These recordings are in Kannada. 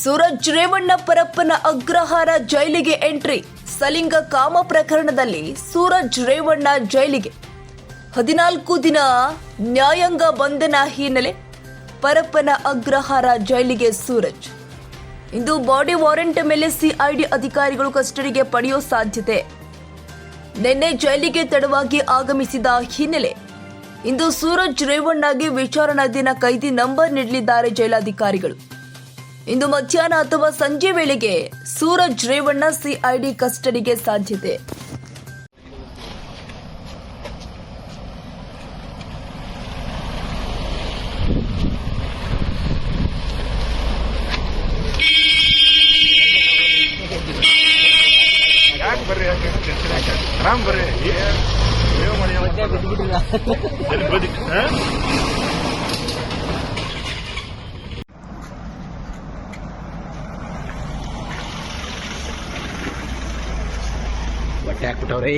ಸೂರಜ್ ರೇವಣ್ಣ ಪರಪ್ಪನ ಅಗ್ರಹಾರ ಜೈಲಿಗೆ ಎಂಟ್ರಿ. ಸಲಿಂಗ ಕಾಮ ಪ್ರಕರಣದಲ್ಲಿ ಸೂರಜ್ ರೇವಣ್ಣ ಜೈಲಿಗೆ. ಹದಿನಾಲ್ಕು ದಿನ ನ್ಯಾಯಾಂಗ ಬಂಧನ ಹಿನ್ನೆಲೆ ಪರಪ್ಪನ ಅಗ್ರಹಾರ ಜೈಲಿಗೆ ಸೂರಜ್. ಇಂದು ಬಾಡಿ ವಾರೆಂಟ್ ಮೇಲೆ ಸಿಐಡಿ ಅಧಿಕಾರಿಗಳು ಕಸ್ಟಡಿಗೆ ಪಡೆಯೋ ಸಾಧ್ಯತೆ. ನಿನ್ನೆ ಜೈಲಿಗೆ ತಡವಾಗಿ ಆಗಮಿಸಿದ ಹಿನ್ನೆಲೆ ಇಂದು ಸೂರಜ್ ರೇವಣ್ಣಗೆ ವಿಚಾರಣಾ ದಿನ ಕೈದಿ ನಂಬರ್ ನೀಡಲಿದ್ದಾರೆ ಜೈಲಾಧಿಕಾರಿಗಳು. ಇಂದು ಮಧ್ಯಾಹ್ನ ಅಥವಾ ಸಂಜೆ ವೇಳೆಗೆ ಸೂರಜ್ ರೇವಣ್ಣ ಸಿಐಡಿ ಕಸ್ಟಡಿಗೆ ಸಾಧ್ಯತೆ. ಯಾಕೆ ಬರ್ರಿ ಯಾಕೆ ಆರಾಮ್ ಬರ್ರಿ. ಬಟ್ಟೆ ಹಾಕ್ಬಿಟ್ಟವ್ರೆ.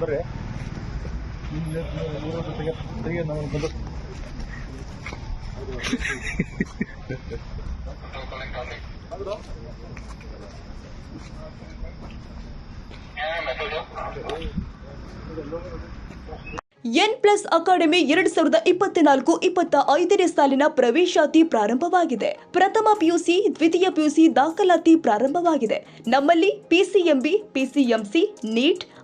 ಬರ್ರಿ ಇಲ್ಲಿ ಊರ ಜೊತೆಗೆ ತೆಗೆ ನಾವು ಬಂದು ಎನ್ ಪ್ಲಸ್ ಅಕಾಡೆಮಿ ಎರಡ್ ಸಾವಿರದ ಇಪ್ಪತ್ನಾಲ್ಕು ಇಪ್ಪತ್ತ ಐದನೇ ಸಾಲಿನ ಪ್ರವೇಶಾತಿ ಪ್ರಾರಂಭವಾಗಿದೆ. ಪ್ರಥಮ ಪಿಯುಸಿ, ದ್ವಿತೀಯ ಪಿಯುಸಿ ದಾಖಲಾತಿ ಪ್ರಾರಂಭವಾಗಿದೆ. ನಮ್ಮಲ್ಲಿ PCMB PCMC NEET